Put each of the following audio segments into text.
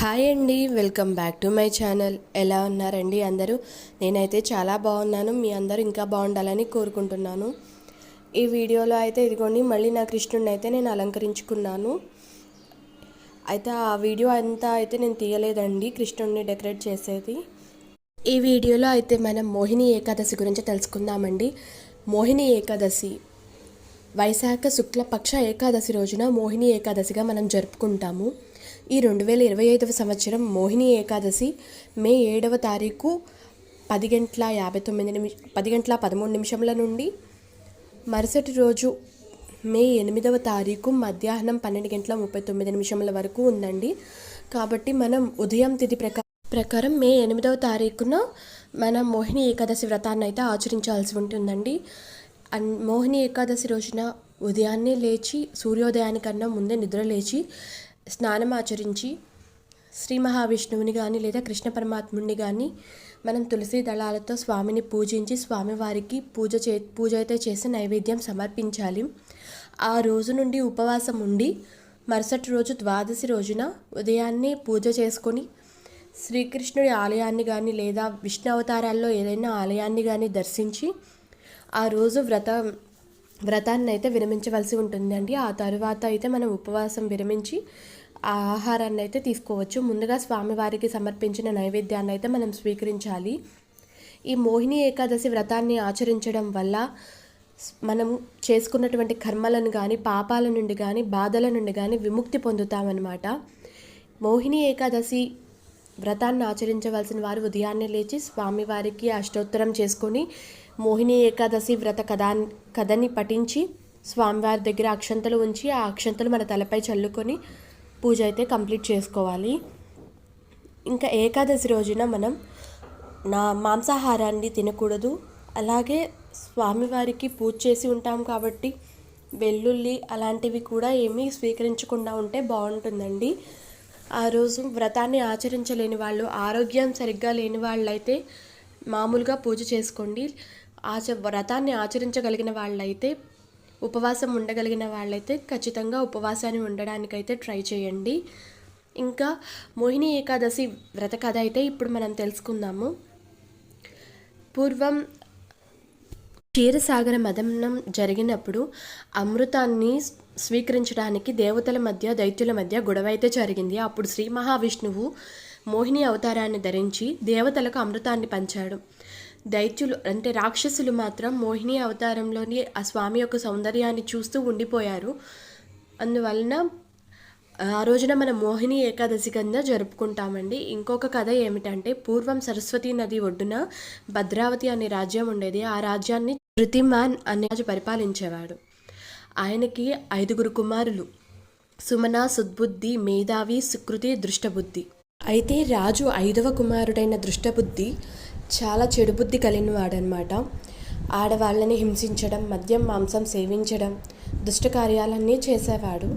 Hi అండి welcome back to my channel. ఎలా ఉన్నారండి అందరూ? నేనైతే చాలా బాగున్నాను. మీ అందరూ ఇంకా బాగుండాలని కోరుకుంటున్నాను. ఈ వీడియోలో అయితే ఇదిగోండి మళ్ళీ నా కృష్ణుడిని అయితే నేను అలంకరించుకున్నాను. అయితే ఆ వీడియో అంతా అయితే నేను తీయలేదండి కృష్ణుడిని డెకరేట్ చేసేది. ఈ వీడియోలో అయితే మనం మోహిని ఏకాదశి గురించి తెలుసుకుందామండి. మోహిని ఏకాదశి వైశాఖ శుక్లపక్ష ఏకాదశి రోజున మోహిని ఏకాదశిగా మనం జరుపుకుంటాము. ఈ రెండు వేల ఇరవై ఐదవ సంవత్సరం మోహిని ఏకాదశి మే ఏడవ తారీఖు పది గంటల యాభై తొమ్మిది నిమిష పది గంటల పదమూడు నిమిషముల నుండి మరుసటి రోజు మే ఎనిమిదవ తారీఖు మధ్యాహ్నం పన్నెండు గంటల ముప్పై తొమ్మిది నిమిషముల వరకు ఉందండి. కాబట్టి మనం ఉదయం తిథి ప్రకా ప్రకారం మే ఎనిమిదవ తారీఖున మనం మోహిని ఏకాదశి వ్రతాన్ని అయితే ఆచరించాల్సి ఉంటుందండి. అండ్ మోహిని ఏకాదశి రోజున ఉదయాన్నే లేచి సూర్యోదయానికన్నా ముందే నిద్ర లేచి స్నానం ఆచరించి శ్రీ మహావిష్ణువుని కానీ లేదా కృష్ణ పరమాత్ముని కానీ మనం తులసి దళాలతో స్వామిని పూజించి స్వామివారికి పూజ చే పూజ అయితే చేసి నైవేద్యం సమర్పించాలి. ఆ రోజు నుండి ఉపవాసం ఉండి మరుసటి రోజు ద్వాదశి రోజున ఉదయాన్నే పూజ చేసుకొని శ్రీకృష్ణుడి ఆలయాన్ని కానీ లేదా విష్ణు అవతారాల్లో ఏదైనా ఆలయాన్ని కానీ దర్శించి ఆ రోజు వ్రతం వ్రతాన్ని అయితే విరమించవలసి ఉంటుందండి. ఆ తరువాత అయితే మనం ఉపవాసం విరమించి ఆ ఆహారాన్ని అయితే తీసుకోవచ్చు. ముందుగా స్వామివారికి సమర్పించిన నైవేద్యాన్ని అయితే మనం స్వీకరించాలి. ఈ మోహిని ఏకాదశి వ్రతాన్ని ఆచరించడం వల్ల మనం చేసుకున్నటువంటి కర్మలను కానీ పాపాల నుండి కానీ బాధల నుండి కానీ విముక్తి పొందుతామన్నమాట. మోహిని ఏకాదశి వ్రతాన్ని ఆచరించవలసిన వారు ఉదయాన్నే లేచి స్వామివారికి అష్టోత్తరం చేసుకొని మోహిని ఏకాదశి వ్రత కథా కథని పఠించి స్వామివారి దగ్గర అక్షంతలు ఉంచి ఆ అక్షంతలు మన తలపై చల్లుకొని పూజ అయితే కంప్లీట్ చేసుకోవాలి. ఇంకా ఏకాదశి రోజున మనం నా మాంసాహారాన్ని తినకూడదు. అలాగే స్వామివారికి పూజ చేసి ఉంటాం కాబట్టి వెల్లుల్లి అలాంటివి కూడా ఏమీ స్వీకరించకుండా ఉంటే బాగుంటుందండి. ఆ రోజు వ్రతాన్ని ఆచరించలేని వాళ్ళు ఆరోగ్యం సరిగ్గా లేని వాళ్ళైతే మామూలుగా పూజ చేసుకోండి. ఆచ వ్రతాన్ని ఆచరించగలిగిన వాళ్ళైతే ఉపవాసం ఉండగలిగిన వాళ్ళైతే ఖచ్చితంగా ఉపవాసాన్ని ఉండడానికైతే ట్రై చేయండి. ఇంకా మోహిని ఏకాదశి వ్రత కథ అయితే ఇప్పుడు మనం తెలుసుకుందాము. పూర్వం క్షీరసాగర మదనం జరిగినప్పుడు అమృతాన్ని స్వీకరించడానికి దేవతల మధ్య దైత్యుల మధ్య గొడవ అయితే జరిగింది. అప్పుడు శ్రీ మహావిష్ణువు మోహిని అవతారాన్ని ధరించి దేవతలకు అమృతాన్ని పంచాడు. దైత్యులు అంటే రాక్షసులు మాత్రం మోహిని అవతారంలోని ఆ స్వామి యొక్క సౌందర్యాన్ని చూస్తూ ఉండిపోయారు. అందువలన ఆ రోజున మనం మోహిని ఏకాదశి కింద జరుపుకుంటామండి. ఇంకొక కథ ఏమిటంటే పూర్వం సరస్వతి నది ఒడ్డున భద్రావతి అనే రాజ్యం ఉండేది. ఆ రాజ్యాన్ని ధృతిమాన్ అనే రాజు పరిపాలించేవాడు. ఆయనకి ఐదుగురు కుమారులు. సుమన సుద్బుద్ధి మేధావి సుకృతి దృష్టబుద్ధి. అయితే రాజు ఐదవ కుమారుడైన దృష్టబుద్ధి చాలా చెడు బుద్ధి కలిగిన వాడనమాట ఆడవాళ్ళని హింసించడం మద్యం మాంసం సేవించడం దుష్టకార్యాలన్నీ చేసేవాడు.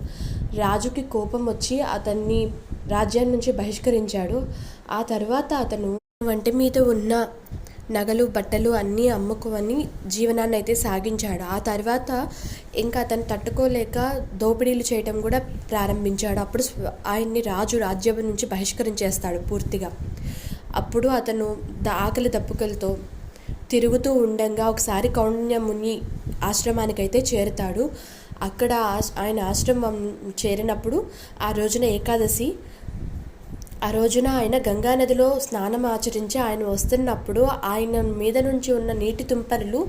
రాజుకి కోపం వచ్చి అతన్ని రాజ్యం నుంచి బహిష్కరించాడు. ఆ తర్వాత అతను వంటి మీద ఉన్న నగలు బట్టలు అన్నీ అమ్ముకొని జీవనాన్ని అయితే సాగించాడు. ఆ తర్వాత ఇంకా అతను తట్టుకోలేక దోపిడీలు చేయటం కూడా ప్రారంభించాడు. అప్పుడు ఆయన్ని రాజు రాజ్యం నుంచి బహిష్కరించేస్తాడు పూర్తిగా. అప్పుడు అతను ద- ఆకలి దప్పుకలతో తిరుగుతూ ఉండంగా ఒకసారి కౌండ్యముని ఆశ్రమానికైతే చేరుతాడు. అక్కడ ఆయన ఆశ్రమం చేరినప్పుడు ఆ రోజున ఏకాదశి. ఆ రోజున ఆయన గంగా నదిలో స్నానం ఆచరించి ఆయన వస్తున్నప్పుడు ఆయన మీద నుంచి ఉన్న నీటి తుంపరులు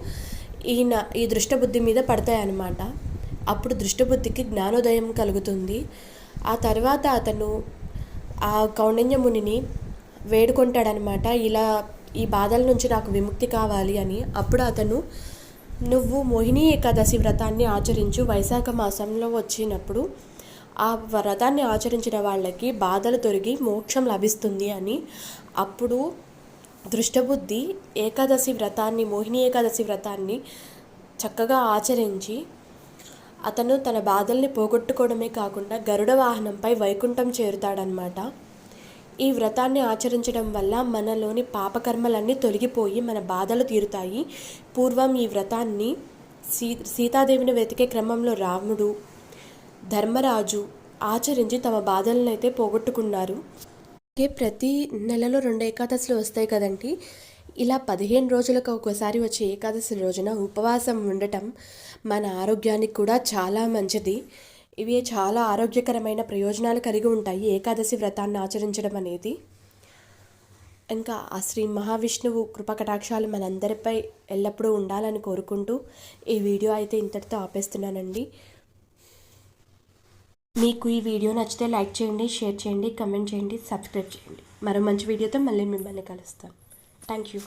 ఈయన ఈ దృష్టబుద్ధి మీద పడతాయన్నమాట. అప్పుడు దృష్టబుద్ధికి జ్ఞానోదయం కలుగుతుంది. ఆ తర్వాత అతను ఆ కౌండిన్య మునిని వేడుకుంటాడనమాట. ఇలా ఈ బాధల నుంచి నాకు విముక్తి కావాలి అని. అప్పుడు అతను నువ్వు మోహిని ఏకాదశి వ్రతాన్ని ఆచరించు. వైశాఖ మాసంలో వచ్చినప్పుడు ఆ వ్రతాన్ని ఆచరించిన వాళ్ళకి బాధలు తొలగి మోక్షం లభిస్తుంది అని. అప్పుడు దృష్టబుద్ధి ఏకాదశి వ్రతాన్ని మోహిని ఏకాదశి వ్రతాన్ని చక్కగా ఆచరించి అతను తన బాధల్ని పోగొట్టుకోవడమే కాకుండా గరుడ వాహనంపై వైకుంఠం చేరుతాడనమాట. ఈ వ్రతాన్ని ఆచరించడం వల్ల మనలోని పాపకర్మలన్నీ తొలగిపోయి మన బాధలు తీరుతాయి. పూర్వం ఈ వ్రతాన్ని సీ సీతాదేవిని వెతికే క్రమంలో రాముడు ధర్మరాజు ఆచరించి తమ బాధలను అయితే పోగొట్టుకున్నారు. అలాగే ప్రతి నెలలో రెండు ఏకాదశులు వస్తాయి కదండి. ఇలా పదిహేను రోజులకు ఒకసారి వచ్చే ఏకాదశి రోజున ఉపవాసం ఉండటం మన ఆరోగ్యానికి కూడా చాలా మంచిది. ఇవి చాలా ఆరోగ్యకరమైన ప్రయోజనాలు కలిగి ఉంటాయి ఏకాదశి వ్రతాన్ని ఆచరించడం అనేది. ఇంకా ఆ శ్రీ మహావిష్ణువు కృపకటాక్షాలు మనందరిపై ఎల్లప్పుడూ ఉండాలని కోరుకుంటూ ఈ వీడియో అయితే ఇంతటితో ఆపేస్తున్నానండి. మీకు ఈ వీడియో నచ్చితే లైక్ చేయండి షేర్ చేయండి కమెంట్ చేయండి సబ్స్క్రైబ్ చేయండి. మరో మంచి వీడియోతో మళ్ళీ మిమ్మల్ని కలుస్తాను థ్యాంక్ యూ.